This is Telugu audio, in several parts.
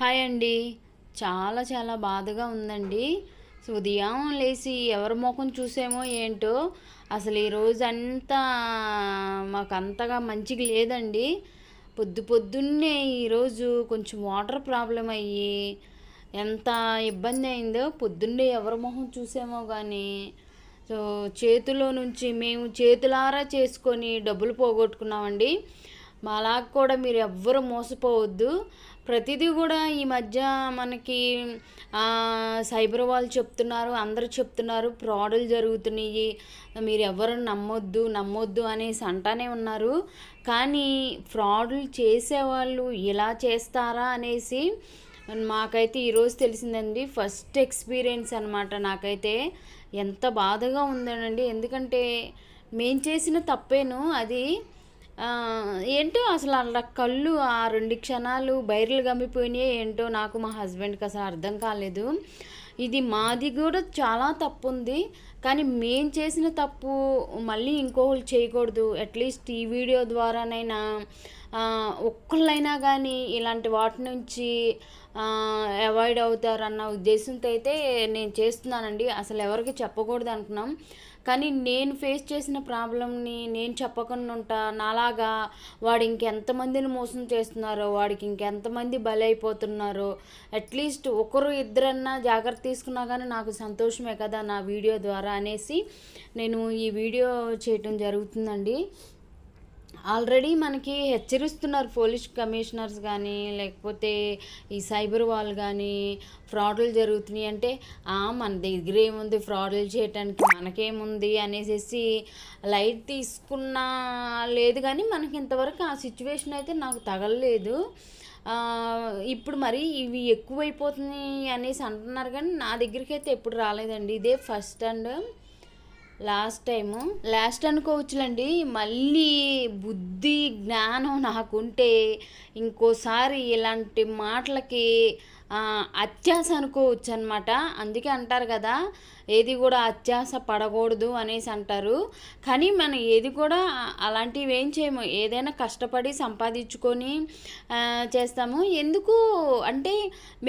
హాయ్ అండి. చాలా చాలా బాధగా ఉందండి. సో ఉదయం లేచి ఎవరి ముఖం చూసేమో ఏంటో అసలు ఈరోజు అంతా మాకు అంతగా మంచిగా లేదండి. పొద్దు పొద్దున్నే ఈరోజు కొంచెం వాటర్ ప్రాబ్లం అయ్యి ఎంత ఇబ్బంది అయిందో పొద్దున్నే ఎవరి మొహం చూసామో కానీ సో చేతిలో నుంచి మేము చేతులారా చేసుకొని డబ్బులు పోగొట్టుకున్నామండి. మాలాగా కూడా మీరు ఎవ్వరు మోసపోవద్దు. ప్రతిదీ కూడా ఈ మధ్య మనకి సైబర్ వాళ్ళు చెప్తున్నారు అందరు చెప్తున్నారు ఫ్రాడులు జరుగుతున్నాయి మీరు ఎవరు నమ్మొద్దు నమ్మొద్దు అనేసి అంటానే ఉన్నారు. కానీ ఫ్రాడులు చేసేవాళ్ళు ఇలా చేస్తారా అనేసి మాకైతే ఈరోజు తెలిసిందండి. ఫస్ట్ ఎక్స్పీరియన్స్ అనమాట నాకైతే. ఎంత బాధగా ఉందనండి ఎందుకంటే మేము చేసిన తప్పేను. అది ఏంటో అసలు అలా కళ్ళు ఆ రెండు క్షణాలు బైర్లు గమ్మిపోయినాయి ఏంటో నాకు మా హస్బెండ్కి అసలు అర్థం కాలేదు. ఇది మాది కూడా చాలా తప్పు ఉంది కానీ మేం చేసిన తప్పు మళ్ళీ ఇంకోళ్ళు చేయకూడదు. అట్లీస్ట్ ఈ వీడియో ద్వారానైనా ఒక్కళ్ళైనా కానీ ఇలాంటి వాటి నుంచి అవాయిడ్ అవుతారన్న ఉద్దేశంతో అయితే నేను చేస్తున్నానండి. అసలు ఎవరికి చెప్పకూడదు అనుకున్నాం. కానీ నేను ఫేస్ చేసిన ప్రాబ్లమ్ని నేను చెప్పకుండా ఉంటా. నాలాగా వాడు ఇంకెంతమందిని మోసం చేస్తున్నారో వాడికి ఇంకెంతమంది బలైపోతున్నారో అట్లీస్ట్ ఒకరు ఇద్దరన్నా జాగ్రత్త తీసుకున్నా కానీ నాకు సంతోషమే కదా నా వీడియో ద్వారా అనేసి నేను ఈ వీడియో చేయటం జరుగుతుందండి. ఆల్రెడీ మనకి హెచ్చరిస్తున్నారు పోలీస్ కమిషనర్స్ కానీ లేకపోతే ఈ సైబర్ వాళ్ళు కానీ ఫ్రాడ్లు జరుగుతున్నాయి అంటే మన దగ్గర ఏముంది ఫ్రాడ్లు చేయటానికి మనకేముంది అనేసి లైట్ తీసుకున్నా లేదు కానీ మనకి ఇంతవరకు ఆ సిచ్యువేషన్ అయితే నాకు తగలలేదు. ఇప్పుడు మరి ఇవి ఎక్కువైపోతున్నాయి అనేసి అంటున్నారు కానీ నా దగ్గరికి అయితే ఎప్పుడు రాలేదండి. ఇదే first and last time. Last అనుకోవచ్చులండి మళ్ళీ బుద్ధి జ్ఞానం నాకుంటే ఇంకోసారి ఇలాంటి మాటలకి అత్యాస అనుకోవచ్చు అనమాట అందుకే అంటారు కదా ఏది కూడా అత్యాస పడకూడదు అనేసి అంటారు. కానీ మనం ఏది కూడా అలాంటివి ఏం చేయము. ఏదైనా కష్టపడి సంపాదించుకొని చేస్తాము. ఎందుకు అంటే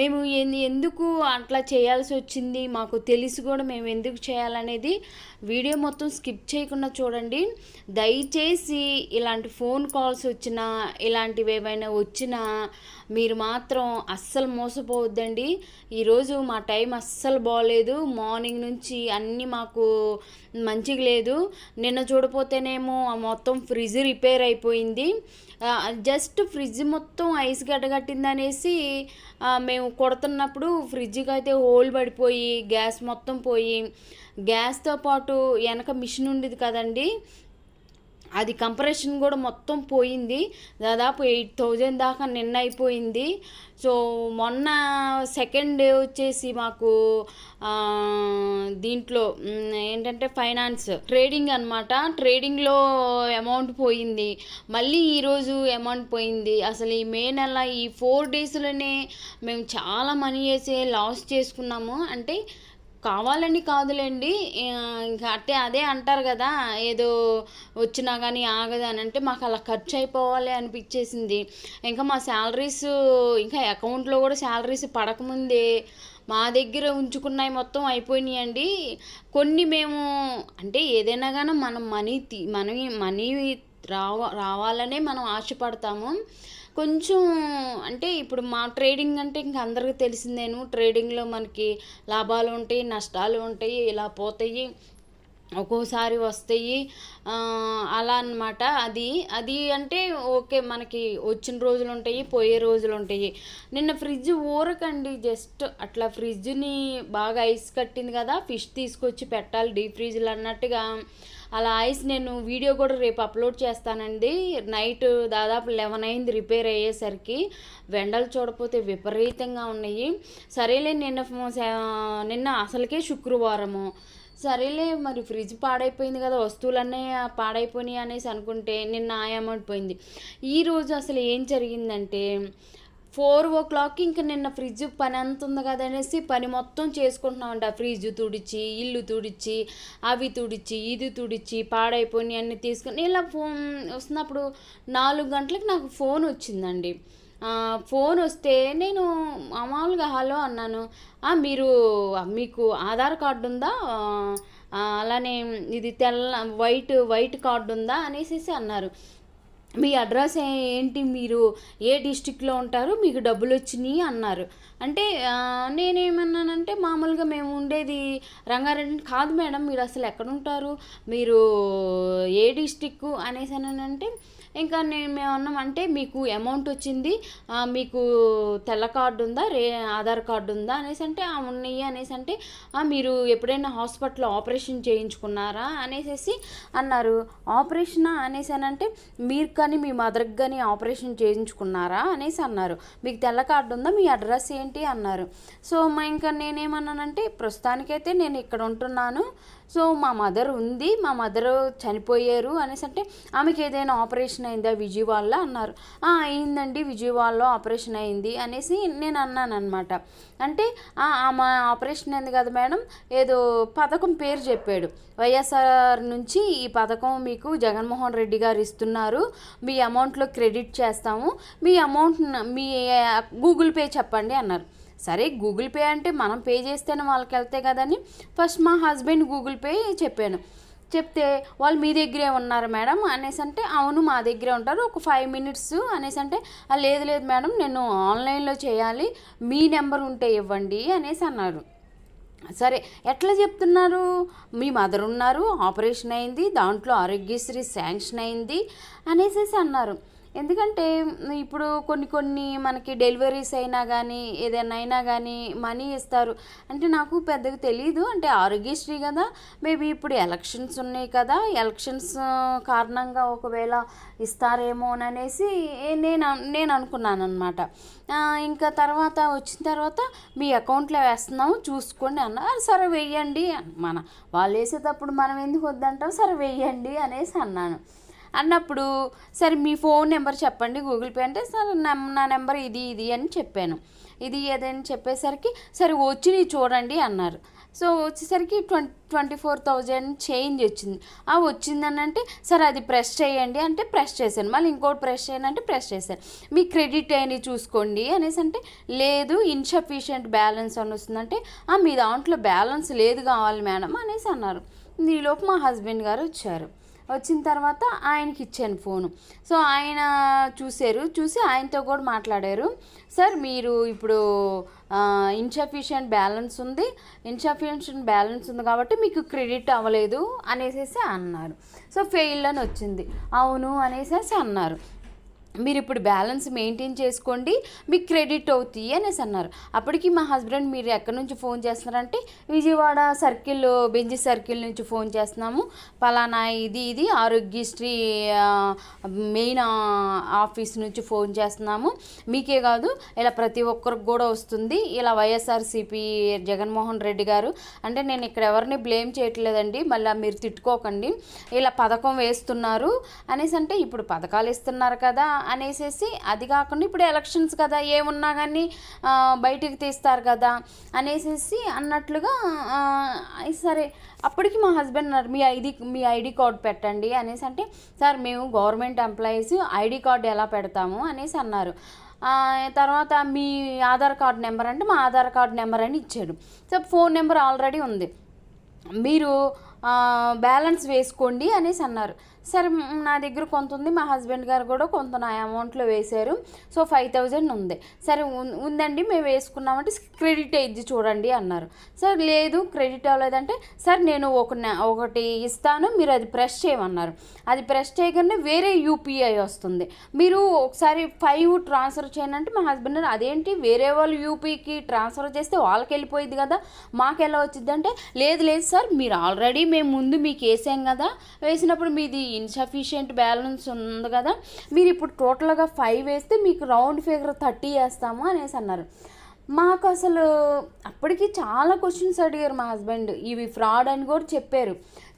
మేము ఎందుకు అట్లా చేయాల్సి వచ్చింది? మాకు తెలిసి కూడా మేము ఎందుకు చేయాలనేది వీడియో మొత్తం స్కిప్ చేయకుండా చూడండి. దయచేసి ఇలాంటి ఫోన్ కాల్స్ వచ్చినా ఇలాంటివి ఏమైనా వచ్చినా మీరు మాత్రం అస్సలు మర్చిపోవద్దండి ఈరోజు మా టైం అస్సలు బాగలేదు మార్నింగ్ నుంచి అన్నీ మాకు మంచిగా లేదు. నిన్న చూడపోతేనేమో మొత్తం ఫ్రిడ్జ్ రిపేర్ అయిపోయింది. జస్ట్ ఫ్రిడ్జ్ మొత్తం ఐస్ గడ్డగట్టిందనేసి మేము కొడుతున్నప్పుడు ఫ్రిడ్జ్కి అయితే హోల్ పడిపోయి గ్యాస్ మొత్తం పోయి గ్యాస్తో పాటు వెనక మిషన్ ఉండేది కదండి. అది కంప్రెషన్ కూడా మొత్తం పోయింది. దాదాపు ఎయిట్ థౌజండ్ దాకా నిన్న అయిపోయింది. సో మొన్న సెకండ్ డే వచ్చేసి మాకు దీంట్లో ఏంటంటే ఫైనాన్స్ ట్రేడింగ్ అనమాట ట్రేడింగ్లో అమౌంట్ పోయింది. మళ్ళీ ఈరోజు అమౌంట్ పోయింది. అసలు ఈ మే నెల ఈ ఫోర్ డేస్లోనే మేము చాలా మనీ వేసి లాస్ చేసుకున్నాము. అంటే కావాలని కాదులేండి. ఇంకా అదే అంటారు కదా ఏదో వచ్చినా కానీ ఆగదు అని. అంటే మాకు అలా ఖర్చు అయిపోవాలి అనిపించేసింది ఇంకా మా శాలరీస్ ఇంకా అకౌంట్లో కూడా శాలరీస్ పడకముందే మా దగ్గర ఉంచుకున్నాయి మొత్తం అయిపోయినాయండి. కొన్ని మేము అంటే ఏదైనా కానీ మనం మనీ మనం మనీ రావ రావాలనే మనం ఆశపడతాము. కొంచెం అంటే ఇప్పుడు మా ట్రేడింగ్ అంటే ఇంక అందరికీ తెలిసిందేను. ట్రేడింగ్లో మనకి లాభాలు ఉంటాయి నష్టాలు ఉంటాయి ఇలా పోతాయి ఒక్కోసారి వస్తాయి. అలా అనమాట అది అది అంటే ఓకే మనకి వచ్చిన రోజులు ఉంటాయి పోయే రోజులు ఉంటాయి. నిన్న ఫ్రిడ్జ్ ఊరకండి జస్ట్ అట్లా ఫ్రిడ్జ్ని బాగా ఐస్ కట్టింది కదా ఫిష్ తీసుకొచ్చి పెట్టాలి డీప్ ఫ్రిడ్జ్లు అన్నట్టుగా. అలా ఐస్ నేను వీడియో కూడా రేపు అప్లోడ్ చేస్తానండి. నైట్ దాదాపు లెవెన్ అయింది రిపేర్ అయ్యేసరికి. వెండలు చూడపోతే విపరీతంగా ఉన్నాయి. సరేలే నిన్న నిన్న అసలుకే శుక్రవారము. సరేలే మరి ఫ్రిడ్జ్ పాడైపోయింది కదా వస్తువులన్నీ పాడైపోయినాయి అనేసి అనుకుంటే నిన్న ఆ అమౌంట్ పోయింది. ఈరోజు అసలు ఏం జరిగిందంటే ఫోర్ ఓ క్లాక్ ఇంక నిన్న ఫ్రిడ్జ్ పని అంత ఉంది కదా అనేసి పని మొత్తం చేసుకుంటున్నామంట. ఫ్రిడ్జ్ తుడిచి ఇల్లు తుడిచి అవి తుడిచి ఇది తుడిచి పాడైపోయి అన్ని తీసుకుని ఇలా ఫోన్ వస్తున్నప్పుడు నాలుగు గంటలకు నాకు ఫోన్ వచ్చిందండి. ఫోన్ వస్తే నేను మామూలుగా హలో అన్నాను. మీరు మీకు ఆధార్ కార్డు ఉందా? అలానే ఇది తెల్ల వైట్ వైట్ కార్డు ఉందా? అనేసి అన్నారు. మీ అడ్రస్ ఏంటి? మీరు ఏ డిస్టిక్లో ఉంటారు? మీకు డబ్బులు వచ్చినాయి అన్నారు. అంటే నేనేమన్నానంటే మామూలుగా మేము ఉండేది రంగారెడ్డి కాదు మేడం. మీరు అసలు ఎక్కడుంటారు మీరు ఏ డిస్టిక్ అనేసి అంటే ఇంకా నేను మేము అన్నాం అంటే మీకు అమౌంట్ వచ్చింది మీకు తెల్ల కార్డు ఉందా రే ఆధార్ కార్డు ఉందా అనేసి అంటే ఉన్నాయి అనేసి అంటే మీరు ఎప్పుడైనా హాస్పిటల్లో ఆపరేషన్ చేయించుకున్నారా అనేసి అన్నారు. ఆపరేషనా అనేసి అంటే మీరు కానీ మీ మదర్కి కానీ ఆపరేషన్ చేయించుకున్నారా అనేసి అన్నారు. మీకు తెల్ల కార్డు ఉందా మీ అడ్రస్ ఏంటి అన్నారు. సో మా ఇంకా నేనేమన్నానంటే ప్రస్తుతానికైతే నేను ఇక్కడ ఉంటున్నాను. సో మా మదర్ ఉంది మా మదర్ చనిపోయారు అనేసి అంటే ఆమెకి ఏదైనా ఆపరేషన్ అయిందా విజయవాడలో? అన్నారు. అయిందండి విజయవాడలో ఆపరేషన్ అయింది అనేసి నేను అన్నాను అనమాట అంటే ఆమె ఆపరేషన్ అయింది కదా మేడం ఏదో పథకం పేరు చెప్పాడు. వైఎస్ఆర్ నుంచి ఈ పథకం మీకు జగన్మోహన్ రెడ్డి గారు ఇస్తున్నారు మీ అమౌంట్లో క్రెడిట్ చేస్తాము మీ అమౌంట్ మీ గూగుల్ పే చెప్పండి అన్నారు. సరే గూగుల్ పే అంటే మనం పే చేస్తేనే వాళ్ళకి వెళ్తే కదని ఫస్ట్ మా హస్బెండ్ గూగుల్ పే చెప్పాను. చెప్తే వాళ్ళు మీ దగ్గరే ఉన్నారు మేడం అనేసి అంటే అవును మా దగ్గరే ఉంటారు ఒక ఫైవ్ మినిట్స్ అనేసి అంటే లేదు లేదు మేడం నేను ఆన్లైన్లో చేయాలి మీ నెంబర్ ఉంటే ఇవ్వండి అనేసి అన్నారు. సరే ఎట్లా చెప్తున్నారు? మీ మదర్ ఉన్నారు ఆపరేషన్ అయింది దాంట్లో ఆరోగ్యశ్రీ శాంక్షన్ అయింది అనేసి అన్నారు. ఎందుకంటే ఇప్పుడు కొన్ని కొన్ని మనకి డెలివరీస్ అయినా కానీ ఏదైనా అయినా కానీ మనీ ఇస్తారు. అంటే నాకు పెద్దగా తెలియదు అంటే ఆరోగ్యశ్రీ కదా. మేబీ ఇప్పుడు ఎలక్షన్స్ ఉన్నాయి కదా. ఎలక్షన్స్ కారణంగా ఒకవేళ ఇస్తారేమో అనేసి నేను నేను అనుకున్నాను అనమాట ఇంకా తర్వాత వచ్చిన తర్వాత మీ అకౌంట్లో వేస్తున్నాము చూసుకోండి అన్నారు సరే వెయ్యండి మన వాళ్ళు వేసేటప్పుడు మనం ఎందుకు వద్దంటాం సరే వెయ్యండి అనేసి అన్నాను. అన్నప్పుడు సరే మీ ఫోన్ నెంబర్ చెప్పండి గూగుల్ పే అంటే సరే నా- నా నెంబర్ ఇది ఇది అని చెప్పాను. ఇది ఏదని చెప్పేసరికి సరే వచ్చి చూడండి అన్నారు. సో వచ్చేసరికి twenty twenty four thousand change వచ్చింది. ఆ వచ్చిందని అంటే సరే అది ప్రెస్ చేయండి అంటే ప్రెస్ చేశాను. మళ్ళీ ఇంకోటి ప్రెస్ చేయండి అంటే ప్రెస్ చేశాను. మీ క్రెడిట్ అయిన చూసుకోండి అనేసి అంటే లేదు ఇన్సఫిషియంట్ బ్యాలెన్స్ అని వస్తుందంటే "ఆ, మీ దాంట్లో బ్యాలెన్స్ లేదు కావాలి మేడం అనేసి అన్నారు. ఈలోపు మా హస్బెండ్ గారు వచ్చారు. వచ్చిన తర్వాత ఆయనకి ఇచ్చాను ఫోను. సో ఆయన చూశారు. చూసి ఆయనతో కూడా మాట్లాడారు. సార్ మీరు ఇప్పుడు ఇన్సఫిషియంట్ బ్యాలెన్స్ ఉంది. ఇన్సఫిషియంట్ బ్యాలెన్స్ ఉంది కాబట్టి మీకు క్రెడిట్ అవ్వలేదు అనేసి అన్నారు. సో ఫెయిల్ అని వచ్చింది. అవును అనేసి అన్నారు. మీరు ఇప్పుడు బ్యాలెన్స్ మెయింటైన్ చేసుకోండి మీకు క్రెడిట్ అవుతాయి అనేసి అన్నారు. అప్పటికి మా హస్బెండ్ మీరు ఎక్కడి నుంచి ఫోన్ చేస్తున్నారంటే విజయవాడ సర్కిల్ బెంజి సర్కిల్ నుంచి ఫోన్ చేస్తున్నాము. పలానా ఇది ఇది ఆరోగ్యశ్రీ మెయిన్ ఆఫీస్ నుంచి ఫోన్ చేస్తున్నాము. మీకే కాదు ఇలా ప్రతి ఒక్కరికి కూడా వస్తుంది. ఇలా వైఎస్ఆర్సీపీ జగన్మోహన్ రెడ్డి గారు అంటే నేను ఇక్కడ ఎవరిని బ్లేమ్ చేయట్లేదండి మళ్ళీ మీరు తిట్టుకోకండి ఇలా పథకం వేస్తున్నారు అనేసి అంటే ఇప్పుడు పథకాలు ఇస్తున్నారు కదా అనేసి అది కాకుండా ఇప్పుడు ఎలక్షన్స్ కదా ఏమున్నా కానీ బయటికి తీస్తారు కదా అనేసి అన్నట్లుగా సరే అప్పటికి మా హస్బెండ్ అన్నారు మీ ఐడి మీ ఐడి కార్డ్ పెట్టండి అనేసి అంటే సార్ మేము గవర్నమెంట్ ఎంప్లాయీస్ ఐడి కార్డు ఎలా పెడతాము? అనేసి అన్నారు. తర్వాత మీ ఆధార్ కార్డ్ నెంబర్ అంటే మా ఆధార్ కార్డ్ నెంబర్ అని ఇచ్చాడు సో ఫోన్ నెంబర్ ఆల్రెడీ ఉంది. మీరు బ్యాలెన్స్ వేసుకోండి అనేసి అన్నారు. సరే నా దగ్గర కొంత ఉంది మా హస్బెండ్ గారు కూడా కొంత నా అమౌంట్లో వేశారు. సో ఫైవ్ థౌజండ్ ఉంది. సరే ఉందండి మేము వేసుకున్నామంటే క్రెడిట్ అయ్యింది చూడండి అన్నారు. సార్ లేదు క్రెడిట్ అవ్వలేదంటే సార్ నేను ఒక నె- ఒకటి ఇస్తాను మీరు అది ప్రెస్ చేయమన్నారు. అది ప్రెస్ చేయగానే వేరే యూపీఐ వస్తుంది. మీరు ఒకసారి ఫైవ్ ట్రాన్స్ఫర్ చేయండి అంటే మా హస్బెండ్ అదేంటి వేరే వాళ్ళు యూపీకి ట్రాన్స్ఫర్ చేస్తే వాళ్ళకి వెళ్ళిపోయింది కదా. మాకు ఎలా వచ్చింది అంటే లేదు లేదు సార్ మీరు ఆల్రెడీ మేము ముందు మీకు వేసాం కదా వేసినప్పుడు మీది ఇన్సఫిషియంట్ బ్యాలెన్స్ ఉంది కదా మీరు ఇప్పుడు టోటల్గా ఫైవ్ వేస్తే మీకు రౌండ్ ఫిగర్ థర్టీ వేస్తాము అనేసి అన్నారు. మాకు అసలు అప్పటికి చాలా క్వశ్చన్స్ అడిగారు మా హస్బెండ్ ఇవి ఫ్రాడ్ అని కూడా చెప్పారు.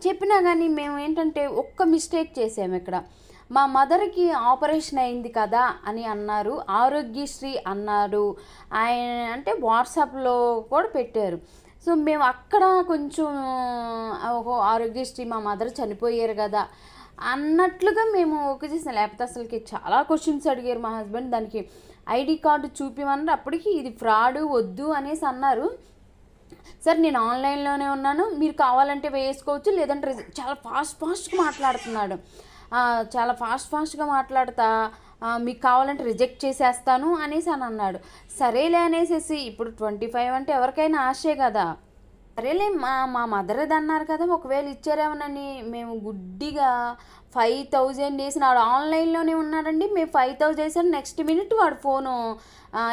చెప్పినా కానీ మేము ఏంటంటే ఒక్క మిస్టేక్ చేసాము ఇక్కడ. మా మదర్కి ఆపరేషన్ అయింది కదా అని అన్నారు ఆరోగ్యశ్రీ అన్నారు ఆయన అంటే వాట్సాప్లో కూడా పెట్టారు. సో మేము అక్కడ కొంచెం ఒక ఆరోగ్యశ్రీ మా మదర్ చనిపోయారు కదా. అన్నట్లుగా మేము ఓకే చేసాం లేకపోతే అసలుకి చాలా క్వశ్చన్స్ అడిగారు మా హస్బెండ్ దానికి ఐడి కార్డు చూపిమన్నారు. అప్పటికి ఇది ఫ్రాడ్ వద్దు అనేసి అన్నారు. సార్ నేను ఆన్లైన్లోనే ఉన్నాను. మీరు కావాలంటే వేసుకోవచ్చు. లేదంటే చాలా ఫాస్ట్ ఫాస్ట్గా మాట్లాడుతున్నాడు. చాలా ఫాస్ట్ ఫాస్ట్గా మాట్లాడతా. మీకు కావాలంటే రిజెక్ట్ చేసేస్తాను అనేసి అని అన్నాడు. సరేలే అనేసేసి ఇప్పుడు ట్వంటీ ఫైవ్ అంటే ఎవరికైనా ఆశే కదా. సరేలే మా మా మదర్ అది అన్నారు కదా ఒకవేళ ఇచ్చారేమోనని మేము గుడ్డిగా ఫైవ్ థౌజండ్ వేసిన వాడు ఆన్లైన్లోనే ఉన్నాడండి మేము ఫైవ్ థౌజండ్ వేసాను నెక్స్ట్ మినిట్ వాడు ఫోను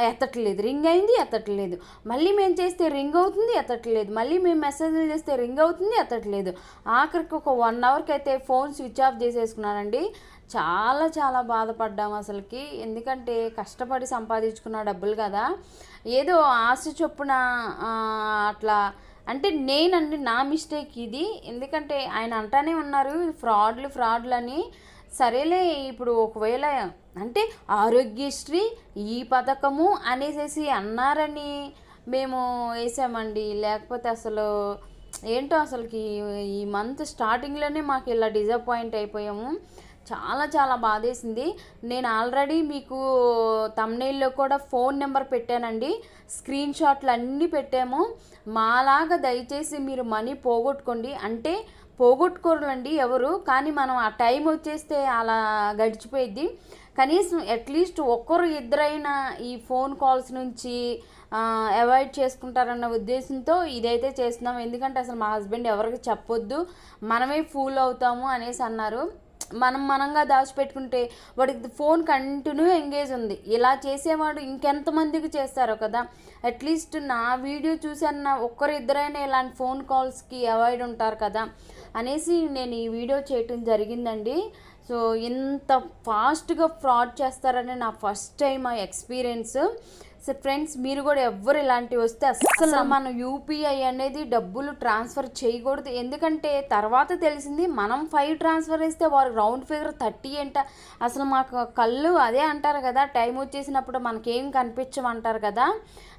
ఎత్తట్లేదు. రింగ్ అయింది ఎత్తట్లేదు. మళ్ళీ మేము చేస్తే రింగ్ అవుతుంది ఎత్తట్లేదు. మళ్ళీ మేము మెసేజ్లు చేస్తే రింగ్ అవుతుంది ఎత్తట్లేదు. ఆఖరికి ఒక వన్ అవర్కి అయితే ఫోన్ స్విచ్ ఆఫ్ చేసేసుకున్నానండి. చాలా చాలా బాధపడ్డాము అసలుకి. ఎందుకంటే కష్టపడి సంపాదించుకున్న డబ్బులు కదా. ఏదో ఆశ చొప్పున అట్లా. అంటే నేనండి నా మిస్టేక్ ఇది. ఎందుకంటే ఆయన అంటానే ఉన్నారు ఫ్రాడ్లు ఫ్రాడ్లు అని సరేలే ఇప్పుడు ఒకవేళ అంటే ఆరోగ్యశ్రీ ఈ పథకము అనేసేసి అన్నారని మేము వేసామండి. లేకపోతే అసలు ఏంటో అసలుకి ఈ మంత్ స్టార్టింగ్లోనే మాకు ఇలా డిసప్పాయింట్ అయిపోయాము. చాలా చాలా బాధేసింది. నేను ఆల్రెడీ మీకు తమ్నేల్లో కూడా ఫోన్ నెంబర్ పెట్టానండి. స్క్రీన్ షాట్లు అన్నీ పెట్టాము. మాలాగా దయచేసి మీరు మనీ పోగొట్టుకోండి. అంటే పోగొట్టుకోరులండి ఎవరు కానీ మనం ఆ టైం వచ్చేస్తే అలా గడిచిపోయిద్ది. కనీసం అట్లీస్ట్ ఒక్కరు ఇద్దరైనా ఈ ఫోన్ కాల్స్ నుంచి అవాయిడ్ చేసుకుంటారన్న ఉద్దేశంతో ఇదైతే చేస్తున్నాం. ఎందుకంటే అసలు మా హస్బెండ్ ఎవరికి చెప్పొద్దు. మనమే ఫూల్ అవుతాము అనేసి అన్నారు. మనం మనంగా దాచిపెట్టుకుంటే వాడికి ఫోన్ కంటిన్యూ ఎంగేజ్ ఉంది. ఇలా చేసేవాడు ఇంకెంతమందికి చేస్తారో కదా. అట్లీస్ట్ నా వీడియో చూసన్న ఒక్కరు ఇద్దరైనా ఇలాంటి ఫోన్ కాల్స్కి అవాయిడ్ ఉంటారు కదా. అనేసి నేను ఈ వీడియో చేయటం జరిగిందండి. సో ఇంత ఫాస్ట్గా ఫ్రాడ్ చేస్తారని నా ఫస్ట్ టైం ఆ ఎక్స్పీరియన్స్. సో ఫ్రెండ్స్ మీరు కూడా ఎవ్వరు ఇలాంటివి వస్తే అస్సలు మనం యూపీఐ అనేది డబ్బులు ట్రాన్స్ఫర్ చేయకూడదు. ఎందుకంటే తర్వాత తెలిసింది మనం ఫైవ్ ట్రాన్స్ఫర్ చేస్తే వారు రౌండ్ ఫిగర్ థర్టీ అంట. అసలు మాకు కళ్ళు అదే అంటారు కదా టైం వచ్చేసినప్పుడు మనకేం కనిపించమంటారు కదా.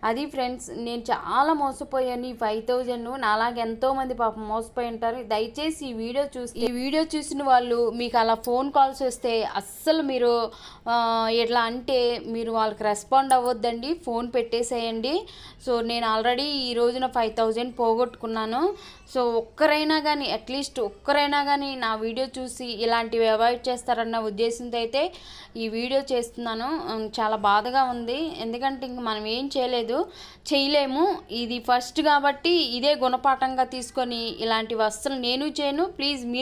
అది ఫ్రెండ్స్ నేను చాలా మోసపోయాను ఈ ఫైవ్ థౌజండ్ నాలాగే ఎంతోమంది పాపం మోసపోయి ఉంటారు. దయచేసి ఈ వీడియో చూసి ఈ వీడియో చూసిన వాళ్ళు మీకు అలా ఫోన్ కాల్స్ వస్తే అస్సలు మీరు ఇట్లా ఎట్లా అంటే మీరు వాళ్ళకి రెస్పాండ్ అవ్వద్దండి. ఫోన్ పెట్టేసేయండి. సో నేను ఆల్రెడీ ఈ రోజున ఫైవ్ థౌజండ్ పోగొట్టుకున్నాను. సో ఒక్కరైనా కానీ అట్లీస్ట్ ఒక్కరైనా కానీ నా వీడియో చూసి ఇలాంటివి అవాయిడ్ చేస్తారన్న ఉద్దేశంతో అయితే ఈ వీడియో చేస్తున్నాను. చాలా బాధగా ఉంది. ఎందుకంటే ఇంక మనం ఏం చేయలేదు చేయలేము. ఇది ఫస్ట్ కాబట్టి ఇదే గుణపాఠంగా తీసుకొని ఇలాంటివి అస్సలు నేను చేయను. ప్లీజ్ మీరు